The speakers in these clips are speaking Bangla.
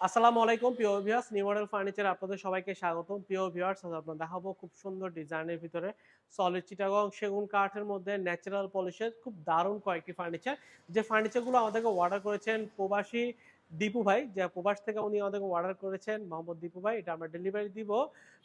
আসসালামু আলাইকুম, প্রিয় ভিউয়ার্স নিউ মডেল ফার্নিচার আপনাদের সবাইকে স্বাগতম। প্রিয় ভিউয়ার্স আজ আপনাদের দেখাবো খুব সুন্দর ডিজাইনের ভিতরে সলিড চিটাগং সেগুন কাঠের মধ্যে ন্যাচারাল পলিশের খুব দারুণ কয়েকটি ফার্নিচার যে ফার্নিচারগুলো আমাদেরকে অর্ডার করেছেন প্রবাসী দীপু ভাই, যে প্রবাস থেকে উনি আমাদেরকে অর্ডার করেছেন, মোহাম্মদ দীপু ভাই, এটা আমরা ডেলিভারি দিব।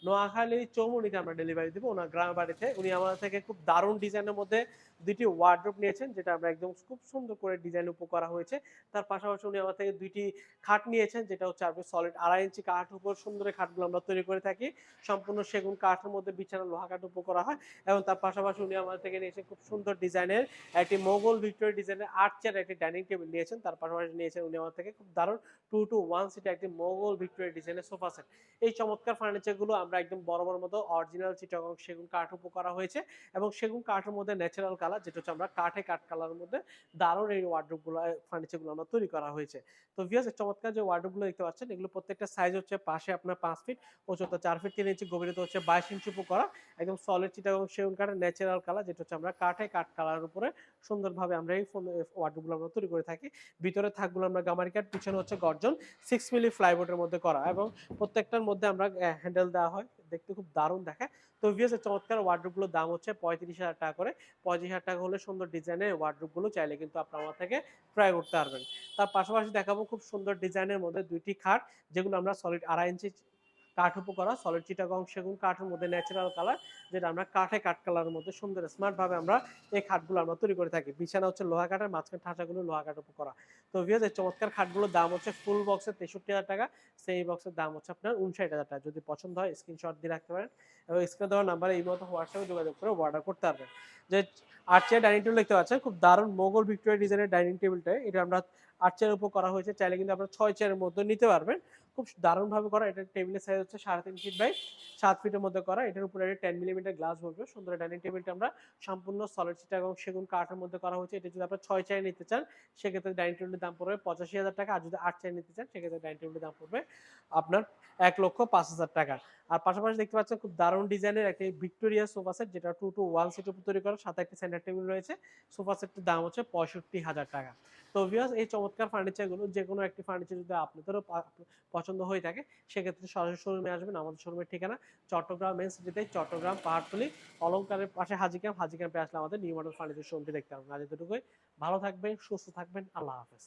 নোয়াখালী চৌমুনিতে আমরা ডেলিভারি দিব, ওনার গ্রাম বাড়িতে। উনি আমাদের থেকে খুব দারুণ ডিজাইনের মধ্যে দুইটি ওয়ার্ড্রোপ নিয়েছেন, যেটা আমরা একদম খুব সুন্দর করে ডিজাইন উপ করা হয়েছে। তার পাশাপাশি উনি আমার থেকে দুইটি খাট নিয়েছেন, যেটা হচ্ছে আপনি সলিড আড়াই ইঞ্চি কাঠ উপর সুন্দর খাটগুলো আমরা তৈরি করে থাকি। সম্পূর্ণ সেগুন কাঠের মধ্যে বিছানা লোহা কাঠ উপ করা হয় এবং তার পাশাপাশি উনি আমার থেকে নিয়েছেন খুব সুন্দর ডিজাইনের একটি মোগল ভিক্টোরিয়া ডিজাইনের আট চেয়ার একটি ডাইনিং টেবিল নিয়েছেন। তার পাশাপাশি নিয়েছেন উনি আমার থেকে খুব দারুণ টু টু ওয়ান সিটে একটি মোগল ভিক্টোরিয়া ডিজাইনের সোফা সেট। এই চমৎকার ফার্নিচারগুলো আমরা একদম বড় বড় মতো অরিজিনাল চিটাগং সেগুন কাঠ উপ করা হয়েছে এবং সেগুন কাঠের মধ্যে ন্যাচারাল কালার যেটা হচ্ছে আমরা কাঠে কাঠ কালারের মধ্যে দারুণ এই ওয়ার্ড্রোপগুলো ফার্নিচারগুলো আমরা তৈরি করা হয়েছে। তো ভিউয়ার্স চমৎকার যে ওয়ার্ড্রোপগুলো দেখতে পাচ্ছেন, এগুলো প্রত্যেকটা সাইজ হচ্ছে পাশে আপনার পাঁচ ফিট উচ্চতা চার ফিট তিন ইঞ্চি গভীরতা হচ্ছে বাইশ ইঞ্চি উপ করা। একদম সলিড চিটাগং সেগুন কাঠের ন্যাচারাল কালার যেটা হচ্ছে আমরা কাঠে কাঠ কালারের উপরে সুন্দরভাবে আমরা এই ফোন ওয়ার্ড্রোপগুলো আমরা তৈরি করে থাকি। ভিতরে থাকগুলো আমরা গামারি কাঠ পিছনে হচ্ছে গর্জন সিক্স মিলি ফ্লাইবোর্ডের মধ্যে করা এবং প্রত্যেকটার মধ্যে আমরা হ্যান্ডেল দেওয়া হয়, দেখতে খুব দারুণ দেখায়। তো এর চমৎকার ওয়ার্ড্রুপগুলোর দাম হচ্ছে পঁয়ত্রিশ হাজার টাকা করে। পঁয়ত্রিশ হাজার টাকা হলে সুন্দর ডিজাইনের ওয়ার্ড্রুপগুলো চাইলে কিন্তু আপনার আমার থেকে ক্রয় করতে পারবেন। তার পাশাপাশি দেখাবো খুব সুন্দর ডিজাইনের মধ্যে দুইটি খাট, যেগুলো আমরা সলিড আড়াই ইঞ্চি কাঠ উপর করা সলিড চিটাগং সেগুন কাঠের মধ্যে ন্যাচারাল কালার যেটা আমরা কাঠে কাঠ কালারের মধ্যে সুন্দর স্মার্ট ভাবে আমরা এই খাটগুলো আমরা তৈরি করে থাকি। বিছানা হচ্ছে লোহা কাঠের, মাঝখানে ঠাঁচাগুলো লোহা কাঠ উপর করা তো ভিউয়ার্স এই চমৎকার খাটগুলোর দাম হচ্ছে ফুল বক্সের তেষট্টি হাজার টাকা, সেই বক্সের দাম হচ্ছে আপনার উনষাট হাজার টাকা। যদি পছন্দ হয় স্ক্রিনশট দিয়ে রাখতে পারেন এবং স্ক্রিনে দেওয়ার নাম্বারে এই মতো হোয়াটসঅ্যাপে যোগাযোগ করে অর্ডার করতে পারবেন। যে আট চেয়ার ডাইনিং টেবিল দেখতে পাচ্ছেন, খুব দারুণ মোগল ভিক্টোরিয়া ডিজাইনের ডাইনিং টেবিলটা এটা আমরা আট চেয়ারের উপর করা হয়েছে, চাইলে কিন্তু আপনারা ছয় চেয়ারের মধ্যে নিতে পারবেন। খুব দারুণ ভাবে করা। এটা টেবিলের সাইজ হচ্ছে সাড়ে তিন ফিট বাই সাত ফিটের মধ্যে করা। এটার উপরে একটা টেন মিলিমিটার গ্লাস বসবে। সুন্দর ডাইনিং টেবিলটা আমরা সম্পূর্ণ সলিড চিটা এবং সেগুন কাঠের মধ্যে করা হয়েছে। এটা যদি আপনার ছয় চেয়ার নিতে চান, সেক্ষেত্রে ডাইনিং টেবিলের দাম পড়বে পঁচাশি হাজার টাকা। আর যদি আট চেয়ার নিতে চান, সেক্ষেত্রে ডাইনিং টেবিলের দাম পড়বে আপনার এক লক্ষ পাঁচ হাজার টাকা। আর পাশাপাশি দেখতে পাচ্ছেন খুব দারুণ ডিজাইনের একটি ভিক্টোরিয়া সোফা সেট, যেটা টু টু ওয়ান সিট উপর তৈরি করা। সাথে একটি সেন্টার টেবিল রয়েছে। সোফা সেটটির দাম হচ্ছে পঁয়ষট্টি হাজার টাকা। তো ভিউয়ার্স এই চমৎকার ফার্নিচারগুলো যে কোনো একটি ফার্নিচার যদি আপনাদেরও পছন্দ হয়ে থাকে, সেক্ষেত্রে সরাসরি শোরুমে আসবেন। আমাদের শোরুমের ঠিকানা চট্টগ্রাম মেন সিটিতে, চট্টগ্রাম, পাহাড়তলি অলঙ্কারের পাশে হাজি ক্যাম্প হাজি ক্যাম্পে আসলে আমাদের নিউ মডেল ফার্নিচার শোরুমটি দেখতে পাবেন আজ এতটুকুই। ভালো থাকবেন, সুস্থ থাকবেন। আল্লাহ হাফেজ।